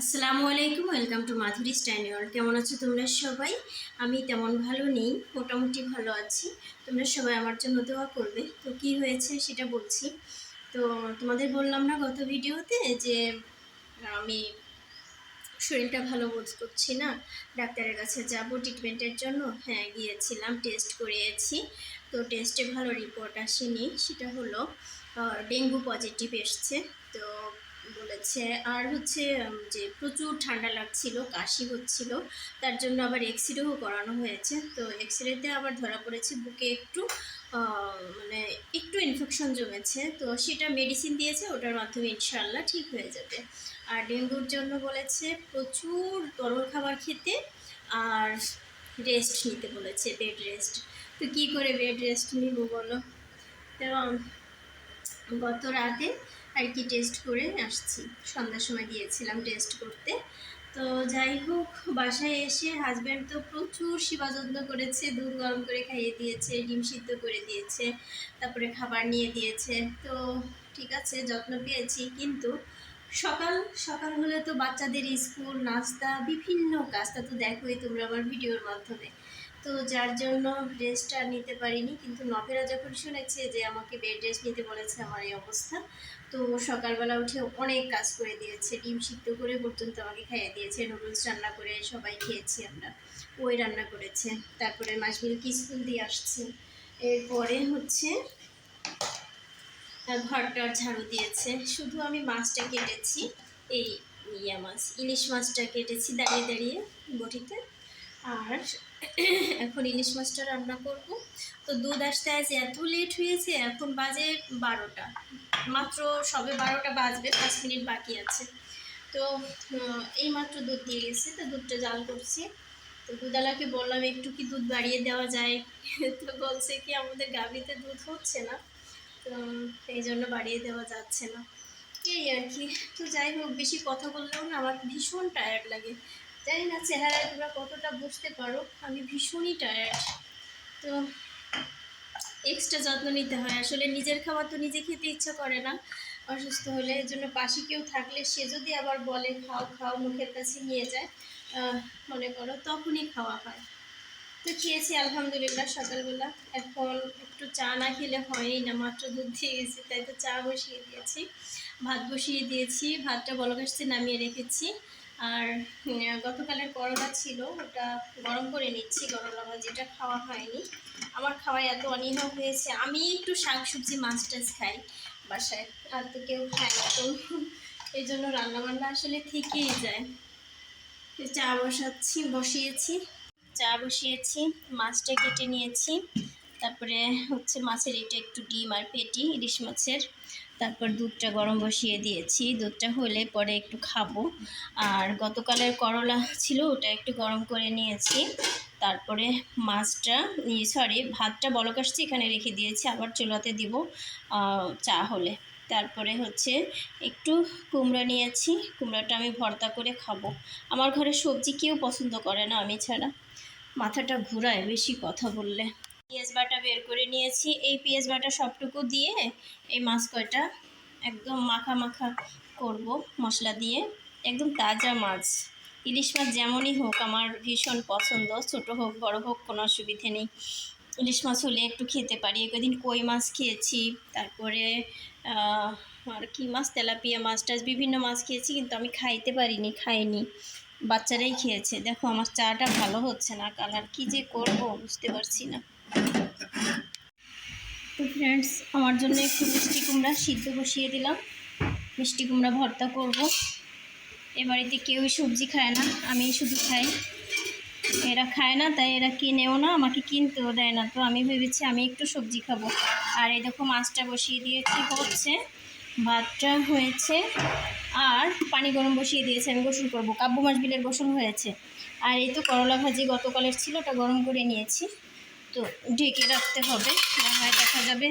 আসসালামু আলাইকুম, welcome to মাধুরী স্ট্যান্ডিওর কেমন আছো তোমরা সবাই? আমি তেমন ভালো নেই, মোটামুটি ভালো আছি। তোমরা সবাই আমার জন্য দোয়া করবে। তো কি হয়েছে সেটা বলছি। তো তোমাদের বললাম না গত ভিডিওতে যে, আমি শরীরটা ভালো বোধ করছি না, ডাক্তারের কাছে যাব ট্রিটমেন্টের জন্য। হ্যাঁ গিয়েছিলাম টেস্ট করিয়েছি। তো টেস্টে ভালো রিপোর্ট আসেনি, সেটা হলো ডেঙ্গু পজিটিভ এসছে। তো বলেছে। আর হচ্ছে যে প্রচুর ঠান্ডা লাগছিল, কাশি হচ্ছিল, তার জন্য আবার এক্স রেও করানো হয়েছে। তো এক্স রেতে আবার ধরা পড়েছে বুকে একটু মানে একটু ইনফেকশন জমেছে। তো সেটা মেডিসিন দিয়েছে, ওটার মাধ্যমে ইনশাল্লাহ ঠিক হয়ে যাবে। আর ডেঙ্গুর জন্য বলেছে, প্রচুর তরল খাবার খেতে আর রেস্ট নিতে বলেছে বেড রেস্ট তো কী করে বেড রেস্ট নিব বলো? এবং গত রাতে আর কি টেস্ট করে আসছি। সন্ধ্যার সময় গিয়েছিলাম টেস্ট করতে। তো যাই হোক, বাসায় এসে হাজব্যান্ড তো প্রচুর সেবা যত্ন করেছে, দুধ গরম করে খাইয়ে দিয়েছে, ডিম সিদ্ধ করে দিয়েছে, তারপরে খাবার নিয়ে দিয়েছে। তো ঠিক আছে, যত্ন পেয়েছি, কিন্তু সকাল সকাল হলে তো বাচ্চাদের স্কুল, নাস্তা, বিভিন্ন কাজ। তা তো দেখোই তোমরা আমার ভিডিওর মাধ্যমে। তো যার জন্য রেস্ট আর নিতে পারিনি, কিন্তু নভেরা যখন শুনেছে যে আমাকে বেড রেস্ট নিতে বলেছে আমার এই অবস্থা, তো সকালবেলা উঠে অনেক কাজ করে দিয়েছে। ডিম সিদ্ধ করে পর্যন্ত আমাকে খাইয়ে দিয়েছে নুডলস রান্না করে সবাই খেয়েছি আমরা। ওই রান্না করেছে। তারপরে মাসবিলকে স্কুল দিয়ে আসছে? এরপরে হচ্ছে ঘরটা ঝাড়ু দিয়েছে। শুধু আমি মাছটা কেটেছি, এই ইয়া মাছ, ইলিশ মাছটা কেটেছি দাঁড়িয়ে দাঁড়িয়ে বটিতে। আর এখন ইলিশ মাছটা রান্না করব। তো দুধ আসতে আসতে এত লেট হয়েছে, এখন বাজে বারোটা। মাত্র সবে বারোটা বাজবে, পাঁচ মিনিট বাকি আছে। তো এই মাত্র দুধ দিয়ে গেছে, তো দুধটা জাল করছি। তো দুধালাকে বললাম, একটু কি দুধ বাড়িয়ে দেওয়া যায়? তো বলছে কি, আমাদের গাভীতে দুধ হচ্ছে না। তো এই জন্য বাড়িয়ে দেওয়া যাচ্ছে না। এই আর কি। তো যাই হোক, বেশি কথা বললেও না আমার ভীষণ টায়ার্ড লাগে। জানি না চেহারায় তোমরা কতটা বুঝতে পারো, আমি ভীষণই টায়ার্ড তো এক্সট্রা যত্ন নিতে হয়। আসলে নিজের খাবার তো নিজে খেতে ইচ্ছা করে না। অসুস্থ হলে এর জন্য পাশে কেউ থাকলে সে যদি আবার বলে, খাও খাও, মুখের কাছে নিয়ে যায় মনে করো, তখনই খাওয়া হয়। তো খেয়েছি, আলহামদুলিল্লাহ, সকালবেলা। এখন একটু চা না খেলে হয়ই না, মাত্র দুধ দিয়ে গেছি, তাই তো চা বসিয়ে দিয়েছি। ভাত বসিয়ে দিয়েছি, ভাতটা বলকাশতে নামিয়ে রেখেছি। আর গতকালের করলা ছিল, ওটা গরম করে নিচ্ছি করলা ভাজিটা খাওয়া হয়নি। আমার খাওয়ায় এত অনীহা হয়েছে, আমি একটু শাক সবজি মাছ টাছ খাই বাসায়, আর তো কেউ খায় না, তো এই জন্য রান্নাবান্না আসলে থেকেই যায়। চা বসাচ্ছি, বসিয়েছি। চা বসিয়েছি, মাছটা কেটে নিয়েছি। তারপরে হচ্ছে মাছের এটা একটু ডিম আর পেটি, ইলিশ মাছের। তারপর দুধটা গরম বসিয়ে দিয়েছি। দুধটা হলে পরে একটু খাব। আর গতকালের করলা ছিল, ওটা একটু গরম করে নিয়েছি। তারপরে মাছটা সরি ভাতটা বলক আসছে, এখানে রেখে দিয়েছি, আবার চুলাতে দিব চা হলে। তারপরে হচ্ছে একটু কুমড়া নিয়েছি, কুমড়াটা আমি ভর্তা করে খাব। আমার ঘরে সবজি কেউ পছন্দ করে না, আমি ছাড়া। মাথাটা ঘুরায়, বেশি কথা বললে। পেঁয়াজ বাটা বের করে নিয়েছি। এই পেঁয়াজ বাটা সবটুকু দিয়ে এই মাছ কয়টা একদম মাখা মাখা করব, মশলা দিয়ে। একদম তাজা মাছ। ইলিশ মাছ যেমনই হোক, আমার ভীষণ পছন্দ। ছোট হোক, বড় হোক, কোনো অসুবিধে নেই। ইলিশ মাছ হলে একটু খেতে পারি। কদিন কই মাছ খেয়েছি, তারপরে আর কি মাছ? তেলাপিয়া মাছ টাছ, বিভিন্ন মাছ খেয়েছি, কিন্তু আমি খাইতে পারিনি, খাইনি। বাচ্চারাই খেয়েছে। দেখো, আমার চাটা ভালো হচ্ছে না, কালার কি যে করব বুঝতে পারছি না। তো ফ্রেন্ডস আমার জন্য একটু মিষ্টি কুমড়া সিদ্ধ বসিয়ে দিলাম। মিষ্টি কুমড়া ভর্তা করব। এ বাড়িতে কেউই সবজি খায় না, আমি শুধু খাই। এরা খায় না, তাই এরা কিনেও না, আমাকে কিনতেও দেয় না। তো আমি ভেবেছি আমি একটু সবজি খাব। আর এই দেখো, মাছটা বসিয়ে দিয়েছি, হচ্ছে। ভাতটা হয়েছে। আর পানি গরম বসিয়ে দিয়েছি, আমি গোসল করব। কাব্য মাছ বিলের গোসল হয়েছে। আর এই তো করলা ভাজি গতকালের ছিল, ওটা গরম করে নিয়েছি। তো ঢেকে রাখতে হবে, না হয় দেখা যাবে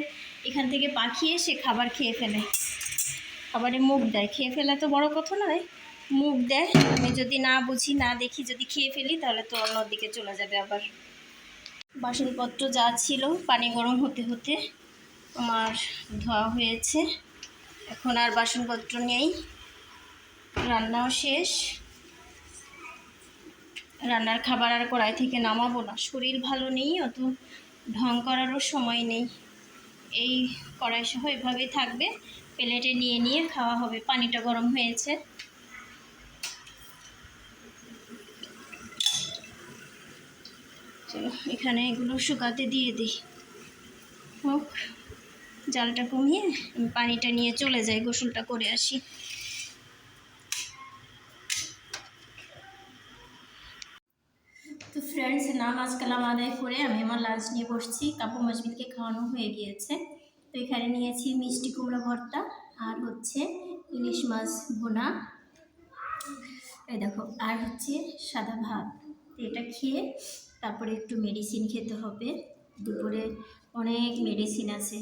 এখান থেকে পাখি এসে খাবার খেয়ে ফেলে। খাবারে মুখ দেয়। খেয়ে ফেলা তো বড় কথা নয়, মুখ দেয়। আমি যদি না বুঝি, না দেখি, যদি খেয়ে ফেলি, তাহলে তো অন্যদিকে চলে যাবে আবার। বাসনপত্র যা ছিল, পানি গরম হতে হতে আমার ধোয়া হয়েছে। এখন আর বাসনপত্র নেই। রান্নাও শেষ। রান্নার খাবার আর কড়াই থেকে নামাবো না। শরীর ভালো নেই, অত ঢং করারও সময় নেই। এই কড়াই সহ এভাবেই থাকবে। প্লেটে নিয়ে নিয়ে খাওয়া হবে। পানিটা গরম হয়েছে। চলো, এখানে এগুলো শুকাতে দিয়ে দিই। হোক, জালটা কমিয়ে পানিটা নিয়ে চলে যাই, গোসলটা করে আসি তো ফ্রেন্ডস কালাম আদায় করে আমি আমার লাঞ্চ নিয়ে বসছি। কাপু মজবিদকে খাওয়ানো হয়ে গিয়েছে। তো এখানে নিয়েছি মিষ্টি কুমড়া ভর্তা আর হচ্ছে ইলিশ মাছ বোনা এই দেখো, আর হচ্ছে সাদা ভাত। এটা খেয়ে তারপরে একটু মেডিসিন খেতে হবে। দুপুরে অনেক মেডিসিন আছে।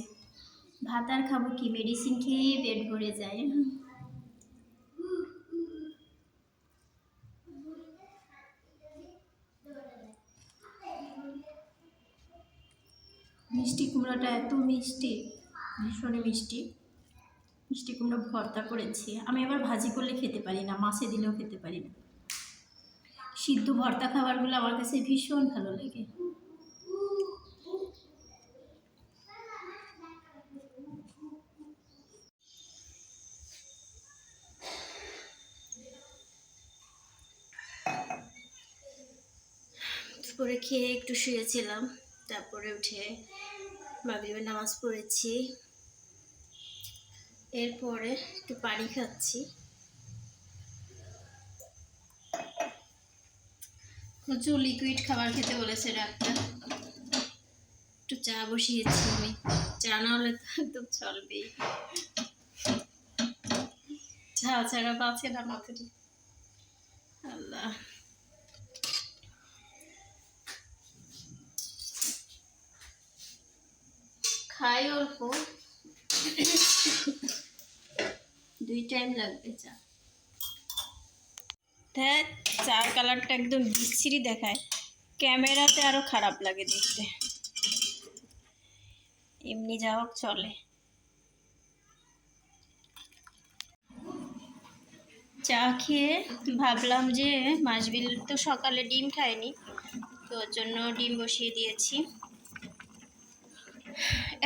ভাত আর খাব কি? মেডিসিন খেয়েই পেট ভরে যায় মিষ্টি কুমড়োটা এত মিষ্টি, ভীষণই মিষ্টি। মিষ্টি কুমড়ো ভর্তা করেছি। আমি আবার ভাজি করলে খেতে পারি না, মাছে দিলেও খেতে পারি না। সিদ্ধ ভর্তা খাবারগুলো আমার কাছে ভীষণ ভালো লাগে। দুপুরে খেয়ে একটু শুয়েছিলাম, তারপরে উঠে মাগরিবের নামাজ পড়েছি। এরপরে একটু পানি খাচ্ছি। প্রচুর লিকুইড খাবার খেতে বলেছে ডাক্তার। একটু চা বসিয়েছি আমি। চা না হলে তো একদম চলবেই। চা ছাড়া বাঁচে না মাথাটি আল্লাহ। খাই অল্প। দুই টাইম লাগবে চা। ধ্যাত চার কালারটা একদম বিচ্ছিরি দেখায়। ক্যামেরাতে আরও খারাপ লাগে দেখতে। এমনি যা হোক চলে। চা খেয়ে ভাবলাম যে মাসবিল তো সকালে ডিম খায়নি, তো ওর জন্য ডিম বসিয়ে দিয়েছি।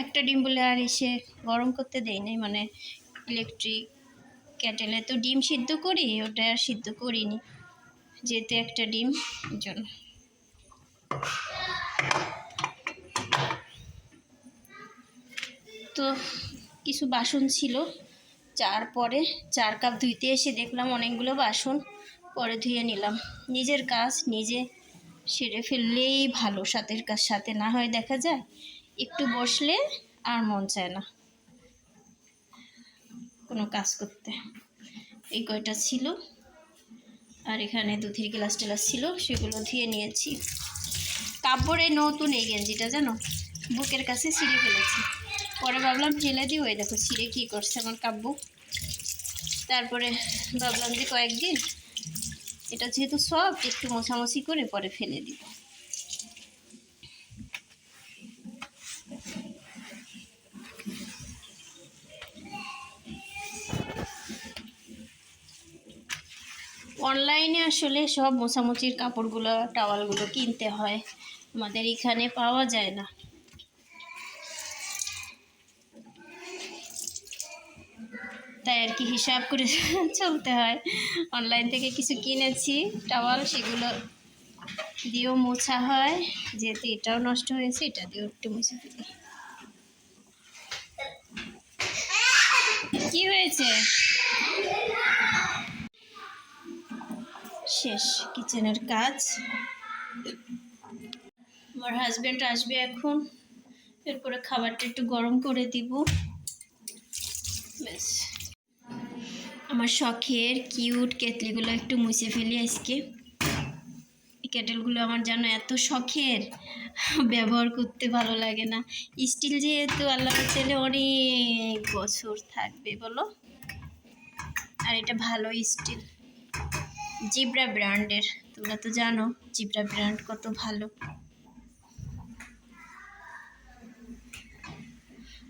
একটা ডিম বলে আর এসে গরম করতে দেই নাই মানে ইলেকট্রিক ক্যাটেলে তো ডিম সিদ্ধ করি, ওটা আর সিদ্ধ করিনি যেতে একটা ডিম জন্য। তো কিছু বাসন ছিল, চার পরে চার কাপ ধুইতে এসে দেখলাম অনেকগুলো বাসন, পরে ধুয়ে নিলাম। নিজের কাজ নিজে সেরে ফেললেই ভালো, সাথের কাজ সাথে না হয় দেখা যায়। একটু বসলে আর মন চায় না। কোনো কাজ করতে। এই কয়টা ছিল। আর এখানে দুধের গ্লাস টেলাস ছিল, সেগুলো ধুয়ে নিয়েছি। কাপড়ে নতুন এই গেঞ্জিটা, জানো? বুকের কাছে ছিঁড়ে ফেলেছি। পরে ভাবলাম ফেলে দিই, ওই দেখো ছিঁড়ে কী করছে আমার কাব্য। তারপরে ভাবলাম যে কয়েকদিন, এটা যেহেতু সব একটু মোছামুছি করে পরে ফেলে দিব অনলাইনে আসলে সব মোছামুছির কাপড়গুলো টাওয়ালগুলো কিনতে হয়। আমাদের এখানে পাওয়া যায় না। তাই আর কি হিসাব করে চলতে হয়। অনলাইন থেকে কিছু কিনেছি টাওয়াল সেগুলো দিয়েও মোছা হয়। যেহেতু এটাও নষ্ট হয়েছে, এটা দিয়েও একটু মুছে দিই কি হয়েছে? শেষ কিচেনের কাজ। আমার হাজব্যান্ড আসবে এখন। এরপরে খাবারটা একটু গরম করে দিব। আমার শখের কিউট কেতলিগুলো একটু মুছে ফেলি আজকে। এই কেটেলগুলো আমার যেন এত শখের, ব্যবহার করতে ভালো লাগে না। স্টিল যেহেতু আল্লাহ চাইলে অনেক বছর থাকবে, বলো? আর এটা ভালো স্টিল জিব্রা ব্র্যান্ডের, তোমরা তো জানো, জিব্রা ব্র্যান্ড কত ভালো।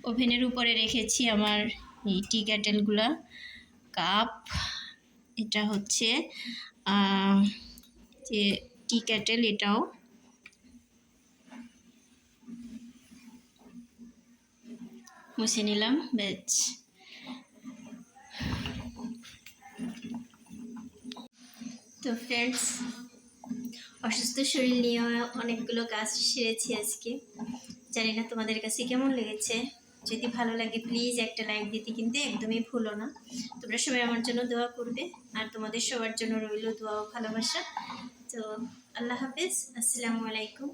ওভেনের উপরে রেখেছি আমার এই টি ক্যাটেলগুলা। কাপ, এটা হচ্ছে যে টি ক্যাটেল, এটাও। মুছে নিলাম ব্যাচ তো ফ্রেন্ডস অসুস্থ শরীর নিয়ে অনেকগুলো কাজ সেরেছি আজকে। জানি না তোমাদের কাছে কেমন লেগেছে। যদি ভালো লাগে প্লিজ একটা লাইক দিতে কিন্তু একদমই ভুলো না। তোমরা সবাই আমার জন্য দোয়া করবে, আর তোমাদের সবার জন্য রইল দোয়া ও ভালোবাসা। তো আল্লাহ হাফেজ, আসসালামু আলাইকুম।